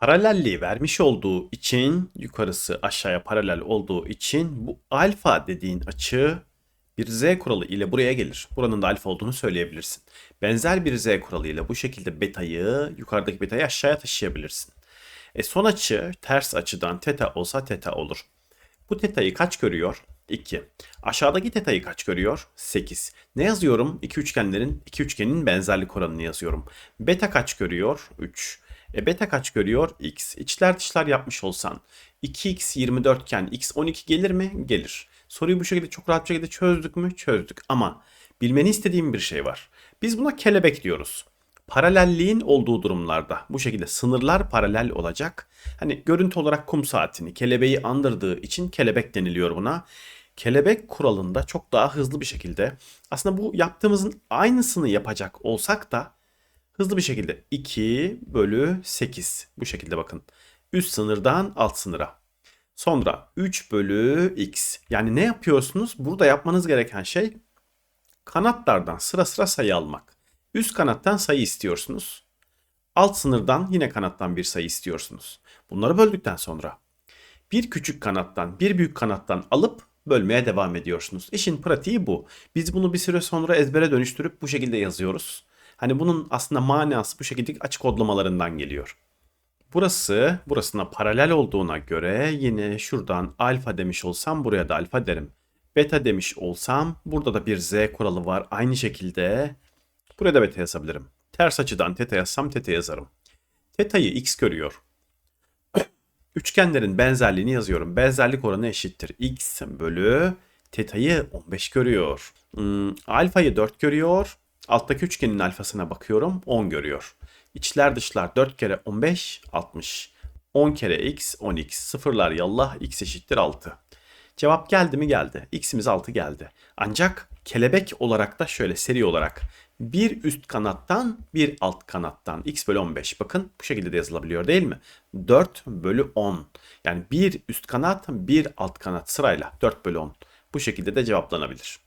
Paralelliği vermiş olduğu için yukarısı aşağıya paralel olduğu için bu alfa dediğin açı bir z kuralı ile buraya gelir. Buranın da alfa olduğunu söyleyebilirsin. Benzer bir z kuralı ile bu şekilde betayı yukarıdaki betayı aşağıya taşıyabilirsin. E son açı ters açıdan teta olsa teta olur. Bu teta'yı kaç görüyor? 2. Aşağıdaki teta'yı kaç görüyor? 8. Ne yazıyorum? İki üçgenlerin, iki üçgenin benzerlik oranını yazıyorum. Beta kaç görüyor? 3. E beta kaç görüyor? X. İçler dışlar yapmış olsan 2x 24 iken x 12 gelir mi? Gelir. Soruyu bu şekilde çok rahat bir şekilde çözdük mü? Çözdük. Ama bilmeni istediğim bir şey var. Biz buna kelebek diyoruz. Paralelliğin olduğu durumlarda bu şekilde sınırlar paralel olacak. Hani görüntü olarak kum saatini kelebeği andırdığı için kelebek deniliyor buna. Kelebek kuralında çok daha hızlı bir şekilde aslında bu yaptığımızın aynısını yapacak olsak da hızlı bir şekilde 2 bölü 8 bu şekilde bakın. Üst sınırdan alt sınıra. Sonra 3 bölü x. Yani ne yapıyorsunuz? Burada yapmanız gereken şey kanatlardan sıra sıra sayı almak. Üst kanattan sayı istiyorsunuz. Alt sınırdan yine kanattan bir sayı istiyorsunuz. Bunları böldükten sonra bir küçük kanattan bir büyük kanattan alıp bölmeye devam ediyorsunuz. İşin pratiği bu. Biz bunu bir süre sonra ezbere dönüştürüp bu şekilde yazıyoruz. Hani bunun aslında manası bu şekilde açık kodlamalarından geliyor. Burası burasına paralel olduğuna göre yine şuradan alfa demiş olsam buraya da alfa derim. Beta demiş olsam burada da bir z kuralı var. Aynı şekilde buraya da beta yazabilirim. Ters açıdan teta yazsam teta yazarım. Teta'yı x görüyor. Üçgenlerin benzerliğini yazıyorum. Benzerlik oranı eşittir. x bölü teta'yı 15 görüyor. Hmm, alfayı 4 görüyor. Alttaki üçgenin alfasına bakıyorum 10 görüyor. İçler dışlar 4 kere 15 60. 10 kere x 10x. Sıfırlar yallah x eşittir 6. Cevap geldi mi geldi. X'imiz 6 geldi. Ancak kelebek olarak da şöyle seri olarak bir üst kanattan bir alt kanattan x bölü 15 bakın bu şekilde de yazılabiliyor değil mi? 4 bölü 10 yani bir üst kanat bir alt kanat sırayla 4 bölü 10 bu şekilde de cevaplanabilir.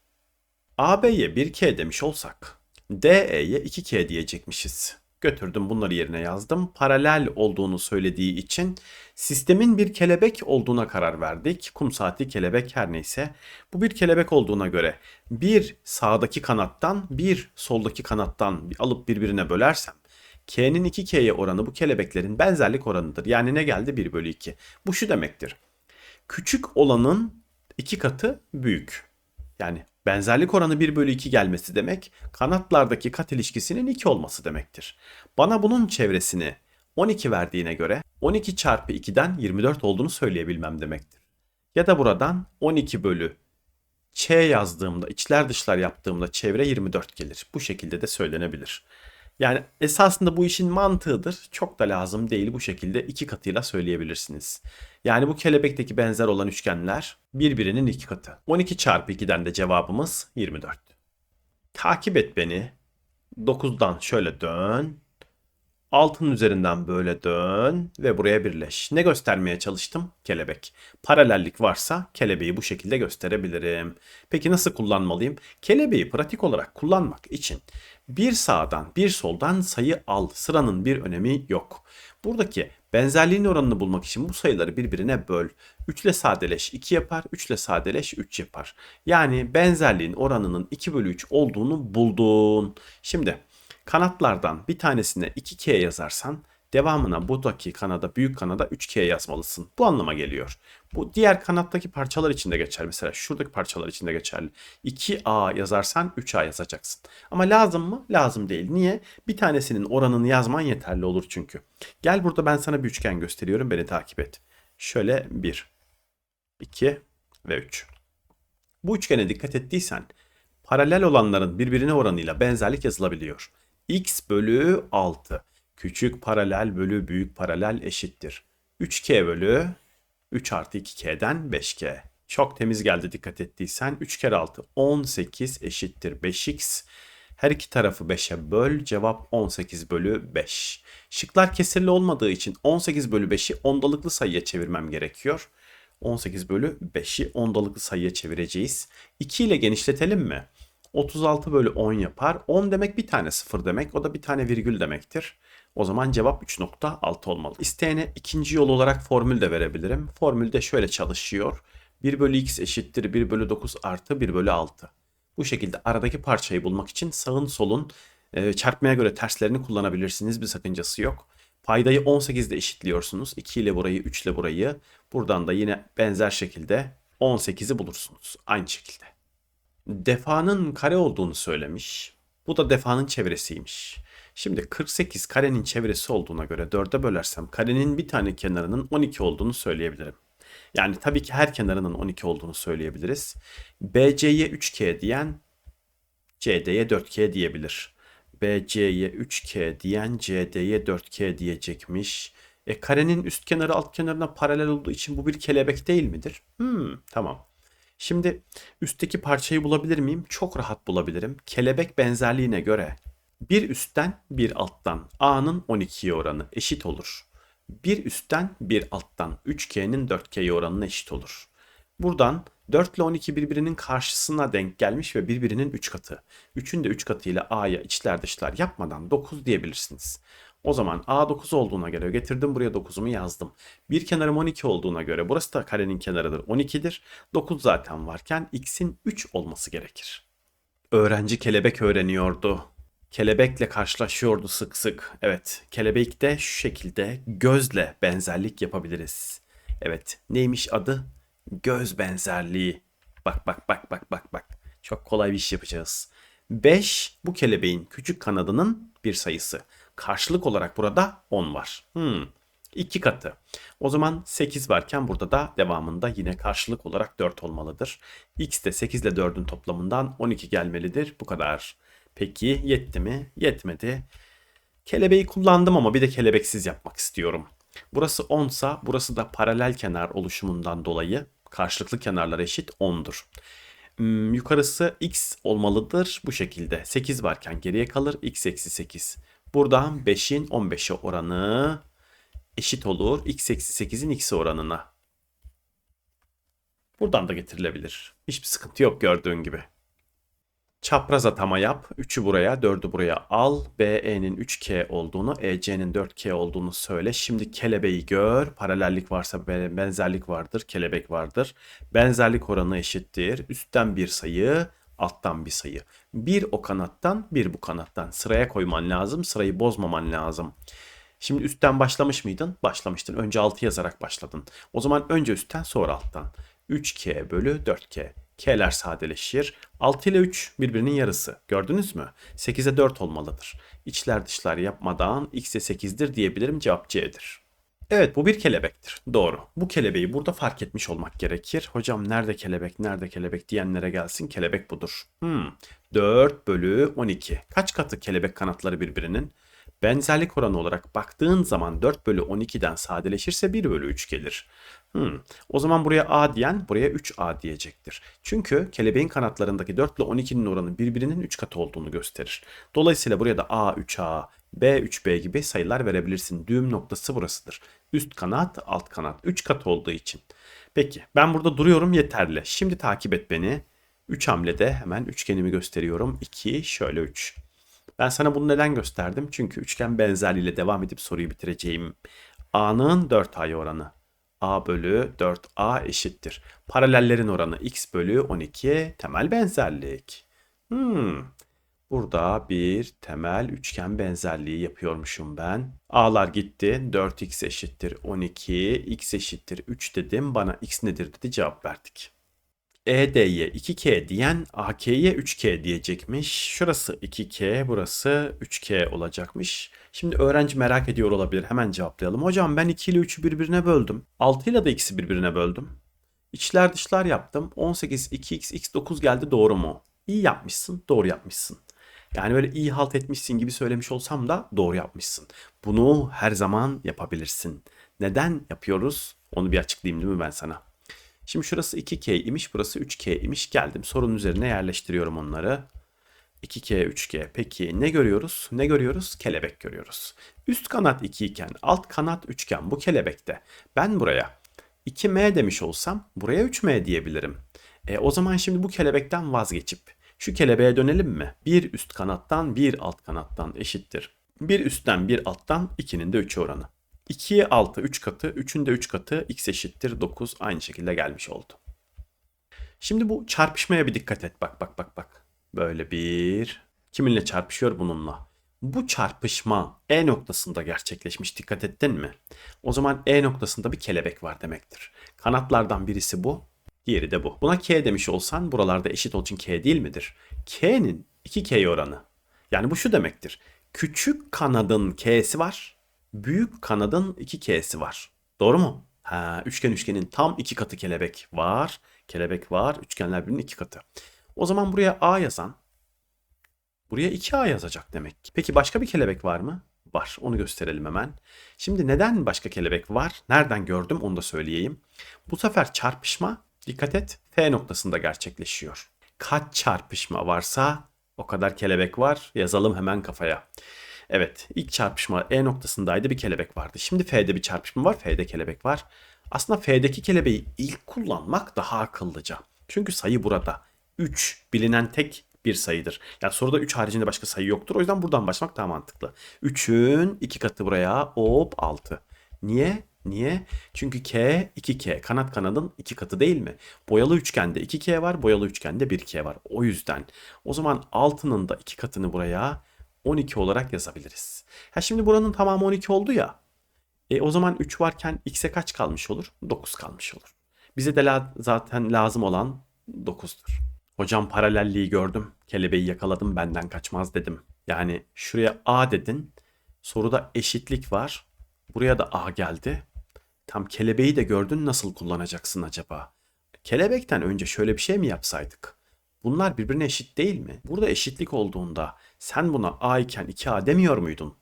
AB'ye 1K demiş olsak DE'ye 2K diyecekmişiz. Götürdüm bunları yerine yazdım. Paralel olduğunu söylediği için sistemin bir kelebek olduğuna karar verdik. Kum saati kelebek her neyse. Bu bir kelebek olduğuna göre bir sağdaki kanattan bir soldaki kanattan alıp birbirine bölersem K'nin 2K'ye oranı bu kelebeklerin benzerlik oranıdır. Yani ne geldi? 1 bölü 2. Bu şu demektir. Küçük olanın iki katı büyük. Yani Benzerlik oranı 1 bölü 2 gelmesi demek kanatlardaki kat ilişkisinin 2 olması demektir. Bana bunun çevresini 12 verdiğine göre 12 çarpı 2'den 24 olduğunu söyleyebilmem demektir. Ya da buradan 12 bölü Ç yazdığımda içler dışlar yaptığımda çevre 24 gelir. Bu şekilde de söylenebilir. Yani esasında bu işin mantığıdır. Çok da lazım değil bu şekilde iki katıyla söyleyebilirsiniz. Yani bu kelebekteki benzer olan üçgenler birbirinin iki katı. 12 çarpı 2'den de cevabımız 24. Takip et beni. 9'dan şöyle dön. Altın üzerinden böyle dön ve buraya birleş. Ne göstermeye çalıştım? Kelebek. Paralellik varsa kelebeği bu şekilde gösterebilirim. Peki nasıl kullanmalıyım? Kelebeği pratik olarak kullanmak için bir sağdan bir soldan sayı al. Sıranın bir önemi yok. Buradaki benzerliğin oranını bulmak için bu sayıları birbirine böl. 3 ile sadeleş 2 yapar, 3 ile sadeleş 3 yapar. Yani benzerliğin oranının 2 bölü 3 olduğunu buldun. Şimdi kanatlardan bir tanesine 2K yazarsan Devamına buradaki kanada, büyük kanada 3K yazmalısın. Bu anlama geliyor. Bu diğer kanattaki parçalar için de geçerli. Mesela şuradaki parçalar için de geçerli. 2A yazarsan 3A yazacaksın. Ama lazım mı? Lazım değil. Niye? Bir tanesinin oranını yazman yeterli olur çünkü. Gel burada ben sana bir üçgen gösteriyorum. Beni takip et. Şöyle 1, 2 ve 3. Bu üçgene dikkat ettiysen paralel olanların birbirine oranıyla benzerlik yazılabiliyor. X bölü 6 küçük paralel bölü büyük paralel eşittir. 3k bölü 3 artı 2k'den 5k. Çok temiz geldi dikkat ettiysen. 3 kere 6 18 eşittir 5x. Her iki tarafı 5'e böl. Cevap 18 bölü 5. Şıklar kesirli olmadığı için 18 bölü 5'i ondalıklı sayıya çevirmem gerekiyor. 18 bölü 5'i ondalıklı sayıya çevireceğiz. 2 ile genişletelim mi? 36 bölü 10 yapar. 10 demek bir tane sıfır demek. O da bir tane virgül demektir. O zaman cevap 3.6 olmalı. İsteyene ikinci yol olarak formül de verebilirim. Formülde şöyle çalışıyor. 1 bölü x eşittir 1 bölü 9 artı 1 bölü 6. Bu şekilde aradaki parçayı bulmak için sağın solun e, çarpmaya göre terslerini kullanabilirsiniz. Bir sakıncası yok. Paydayı 18'de eşitliyorsunuz. 2 ile burayı, 3 ile burayı. Buradan da yine benzer şekilde 18'i bulursunuz. Aynı şekilde. Defanın kare olduğunu söylemiş. Bu da defanın çevresiymiş. Şimdi 48 karenin çevresi olduğuna göre 4'e bölersem karenin bir tane kenarının 12 olduğunu söyleyebilirim. Yani tabii ki her kenarının 12 olduğunu söyleyebiliriz. BC'ye 3K diyen CD'ye 4K diyebilir. BC'ye 3K diyen CD'ye 4K diyecekmiş. E karenin üst kenarı alt kenarına paralel olduğu için bu bir kelebek değil midir? Hmm, tamam. Şimdi üstteki parçayı bulabilir miyim? Çok rahat bulabilirim. Kelebek benzerliğine göre bir üstten bir alttan A'nın 12'ye oranı eşit olur. Bir üstten bir alttan 3K'nin 4K'ye oranına eşit olur. Buradan 4 ile 12 birbirinin karşısına denk gelmiş ve birbirinin 3 katı. 3'ün de 3 katı ile A'ya içler dışlar yapmadan 9 diyebilirsiniz. O zaman A 9 olduğuna göre getirdim buraya 9'umu yazdım. Bir kenarım 12 olduğuna göre burası da karenin kenarıdır 12'dir. 9 zaten varken x'in 3 olması gerekir. Öğrenci kelebek öğreniyordu. Kelebekle karşılaşıyordu sık sık. Evet, kelebekte şu şekilde gözle benzerlik yapabiliriz. Evet, neymiş adı? Göz benzerliği. Bak bak bak bak bak bak. Çok kolay bir iş yapacağız. 5 bu kelebeğin küçük kanadının bir sayısı. Karşılık olarak burada 10 var. Hmm. 2 katı. O zaman 8 varken burada da devamında yine karşılık olarak 4 olmalıdır. X de 8 ile 4'ün toplamından 12 gelmelidir. Bu kadar. Peki yetti mi? Yetmedi. Kelebeği kullandım ama bir de kelebeksiz yapmak istiyorum. Burası 10 sa burası da paralel kenar oluşumundan dolayı karşılıklı kenarlar eşit 10'dur. Hmm, yukarısı x olmalıdır bu şekilde. 8 varken geriye kalır x eksi 8. Buradan 5'in 15'e oranı eşit olur x eksi 8'in x'e oranına. Buradan da getirilebilir. Hiçbir sıkıntı yok gördüğün gibi. Çapraz atama yap. 3'ü buraya, 4'ü buraya al. BE'nin 3K olduğunu, EC'nin 4K olduğunu söyle. Şimdi kelebeği gör. Paralellik varsa benzerlik vardır, kelebek vardır. Benzerlik oranı eşittir. Üstten bir sayı, alttan bir sayı. Bir o kanattan, bir bu kanattan. Sıraya koyman lazım. Sırayı bozmaman lazım. Şimdi üstten başlamış mıydın? Başlamıştın. Önce 6 yazarak başladın. O zaman önce üstten sonra alttan. 3K bölü 4K. K'ler sadeleşir. 6 ile 3 birbirinin yarısı. Gördünüz mü? 8'e 4 olmalıdır. İçler dışlar yapmadan x'e 8'dir diyebilirim. Cevap C'dir. Evet bu bir kelebektir. Doğru. Bu kelebeği burada fark etmiş olmak gerekir. Hocam nerede kelebek, nerede kelebek diyenlere gelsin. Kelebek budur. Hmm. 4 bölü 12. Kaç katı kelebek kanatları birbirinin? Benzerlik oranı olarak baktığın zaman 4 bölü 12'den sadeleşirse 1 bölü 3 gelir. Hmm. O zaman buraya A diyen buraya 3A diyecektir. Çünkü kelebeğin kanatlarındaki 4 ile 12'nin oranı birbirinin 3 katı olduğunu gösterir. Dolayısıyla buraya da A 3A, B 3B gibi sayılar verebilirsin. Düğüm noktası burasıdır. Üst kanat, alt kanat 3 katı olduğu için. Peki ben burada duruyorum yeterli. Şimdi takip et beni. 3 hamlede hemen üçgenimi gösteriyorum. 2 şöyle 3. Ben sana bunu neden gösterdim? Çünkü üçgen benzerliğiyle devam edip soruyu bitireceğim. A'nın 4A'ya oranı. A bölü 4A eşittir. Paralellerin oranı x bölü 12 temel benzerlik. Hmm. Burada bir temel üçgen benzerliği yapıyormuşum ben. A'lar gitti. 4x eşittir 12, x eşittir 3 dedim. Bana x nedir dedi cevap verdik. ED'ye 2K diyen AK'ye 3K diyecekmiş. Şurası 2K, burası 3K olacakmış. Şimdi öğrenci merak ediyor olabilir. Hemen cevaplayalım. Hocam ben 2 ile 3'ü birbirine böldüm. 6 ile de x'i birbirine böldüm. İçler dışlar yaptım. 18, 2x, x9 geldi doğru mu? İyi yapmışsın, doğru yapmışsın. Yani böyle iyi halt etmişsin gibi söylemiş olsam da doğru yapmışsın. Bunu her zaman yapabilirsin. Neden yapıyoruz? Onu bir açıklayayım değil mi ben sana? Şimdi şurası 2K imiş, burası 3K imiş. Geldim sorunun üzerine yerleştiriyorum onları. 2K, 3K. Peki ne görüyoruz? Ne görüyoruz? Kelebek görüyoruz. Üst kanat 2 iken alt kanat üçgen bu kelebekte. Ben buraya 2M demiş olsam buraya 3M diyebilirim. E, o zaman şimdi bu kelebekten vazgeçip şu kelebeğe dönelim mi? Bir üst kanattan bir alt kanattan eşittir. Bir üstten bir alttan 2'nin de 3 oranı. 2'ye 6 3 katı, 3'ün de 3 katı x eşittir 9 aynı şekilde gelmiş oldu. Şimdi bu çarpışmaya bir dikkat et. Bak bak bak bak. Böyle bir kiminle çarpışıyor bununla. Bu çarpışma E noktasında gerçekleşmiş. Dikkat ettin mi? O zaman E noktasında bir kelebek var demektir. Kanatlardan birisi bu, diğeri de bu. Buna K demiş olsan buralarda eşit olduğu için K değil midir? K'nin 2K oranı. Yani bu şu demektir. Küçük kanadın K'si var, büyük kanadın 2K'si var. Doğru mu? Ha, üçgen üçgenin tam iki katı kelebek var. Kelebek var. Üçgenler birbirinin iki katı. O zaman buraya A yazan buraya 2A yazacak demek. Peki başka bir kelebek var mı? Var. Onu gösterelim hemen. Şimdi neden başka kelebek var? Nereden gördüm onu da söyleyeyim. Bu sefer çarpışma dikkat et F noktasında gerçekleşiyor. Kaç çarpışma varsa o kadar kelebek var. Yazalım hemen kafaya. Evet ilk çarpışma E noktasındaydı bir kelebek vardı. Şimdi F'de bir çarpışma var. F'de kelebek var. Aslında F'deki kelebeği ilk kullanmak daha akıllıca. Çünkü sayı burada. 3 bilinen tek bir sayıdır. Yani soruda 3 haricinde başka sayı yoktur. O yüzden buradan başlamak daha mantıklı. 3'ün 2 katı buraya hop 6. Niye? Niye? Çünkü K 2K. Kanat kanadın 2 katı değil mi? Boyalı üçgende 2K var. Boyalı üçgende 1K var. O yüzden. O zaman 6'nın da 2 katını buraya 12 olarak yazabiliriz. Ha şimdi buranın tamamı 12 oldu ya. E o zaman 3 varken x'e kaç kalmış olur? 9 kalmış olur. Bize de la- zaten lazım olan 9'dur. Hocam paralelliği gördüm. Kelebeği yakaladım benden kaçmaz dedim. Yani şuraya a dedin. Soruda eşitlik var. Buraya da a geldi. Tam kelebeği de gördün nasıl kullanacaksın acaba? Kelebekten önce şöyle bir şey mi yapsaydık? Bunlar birbirine eşit değil mi? Burada eşitlik olduğunda sen buna a iken 2a demiyor muydun?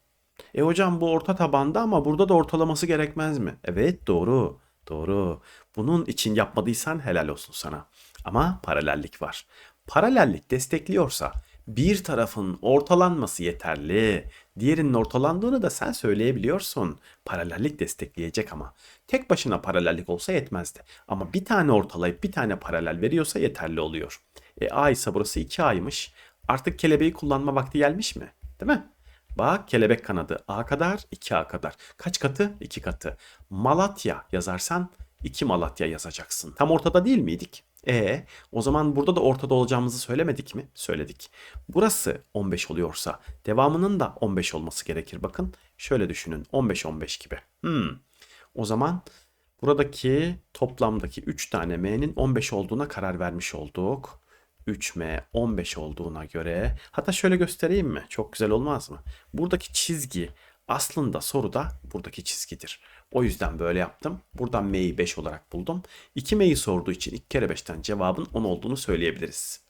E hocam bu orta tabanda ama burada da ortalaması gerekmez mi? Evet doğru. Doğru. Bunun için yapmadıysan helal olsun sana. Ama paralellik var. Paralellik destekliyorsa bir tarafın ortalanması yeterli. Diğerinin ortalandığını da sen söyleyebiliyorsun. Paralellik destekleyecek ama. Tek başına paralellik olsa yetmezdi. Ama bir tane ortalayıp bir tane paralel veriyorsa yeterli oluyor. E A ise burası 2A'ymış. Artık kelebeği kullanma vakti gelmiş mi? Değil mi? Bak kelebek kanadı A kadar 2A kadar. Kaç katı? 2 katı. Malatya yazarsan 2 Malatya yazacaksın. Tam ortada değil miydik? E o zaman burada da ortada olacağımızı söylemedik mi? Söyledik. Burası 15 oluyorsa devamının da 15 olması gerekir. Bakın şöyle düşünün 15-15 gibi. Hmm. O zaman buradaki toplamdaki 3 tane m'nin 15 olduğuna karar vermiş olduk. 3m 15 olduğuna göre hatta şöyle göstereyim mi? Çok güzel olmaz mı? Buradaki çizgi aslında soruda buradaki çizgidir. O yüzden böyle yaptım. Buradan m'yi 5 olarak buldum. 2 m'yi sorduğu için 2 kere 5'ten cevabın 10 olduğunu söyleyebiliriz.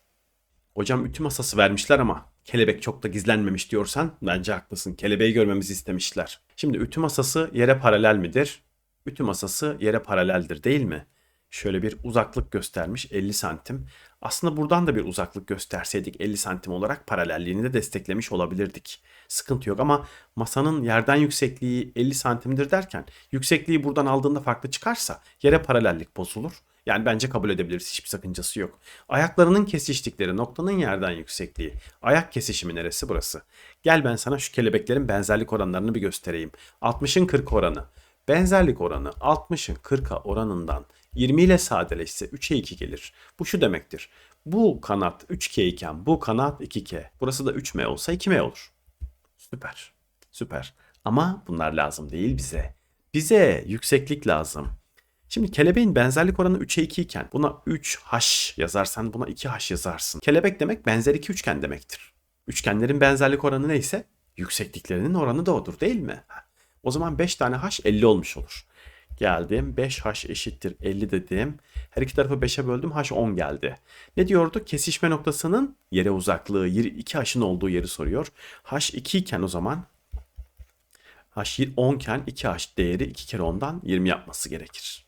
Hocam ütü masası vermişler ama kelebek çok da gizlenmemiş diyorsan bence haklısın. Kelebeği görmemizi istemişler. Şimdi ütü masası yere paralel midir? Ütü masası yere paraleldir değil mi? Şöyle bir uzaklık göstermiş 50 santim. Aslında buradan da bir uzaklık gösterseydik 50 santim olarak paralelliğini de desteklemiş olabilirdik. Sıkıntı yok ama masanın yerden yüksekliği 50 santimdir derken yüksekliği buradan aldığında farklı çıkarsa yere paralellik bozulur. Yani bence kabul edebiliriz. Hiçbir sakıncası yok. Ayaklarının kesiştikleri noktanın yerden yüksekliği. Ayak kesişimi neresi burası? Gel ben sana şu kelebeklerin benzerlik oranlarını bir göstereyim. 60'ın 40 oranı. Benzerlik oranı 60'ın 40'a oranından 20 ile sadeleşse 3'e 2 gelir. Bu şu demektir. Bu kanat 3K iken bu kanat 2K. Burası da 3M olsa 2M olur. Süper. Süper. Ama bunlar lazım değil bize. Bize yükseklik lazım. Şimdi kelebeğin benzerlik oranı 3'e 2 iken buna 3H yazarsan buna 2H yazarsın. Kelebek demek benzer iki üçgen demektir. Üçgenlerin benzerlik oranı neyse yüksekliklerinin oranı da odur değil mi? O zaman 5 tane H 50 olmuş olur. Geldim 5H eşittir 50 dedim. Her iki tarafı 5'e böldüm H 10 geldi. Ne diyordu? Kesişme noktasının yere uzaklığı 2H'ın olduğu yeri soruyor. H 2 iken o zaman H 10 iken 2H değeri 2 kere 10'dan 20 yapması gerekir.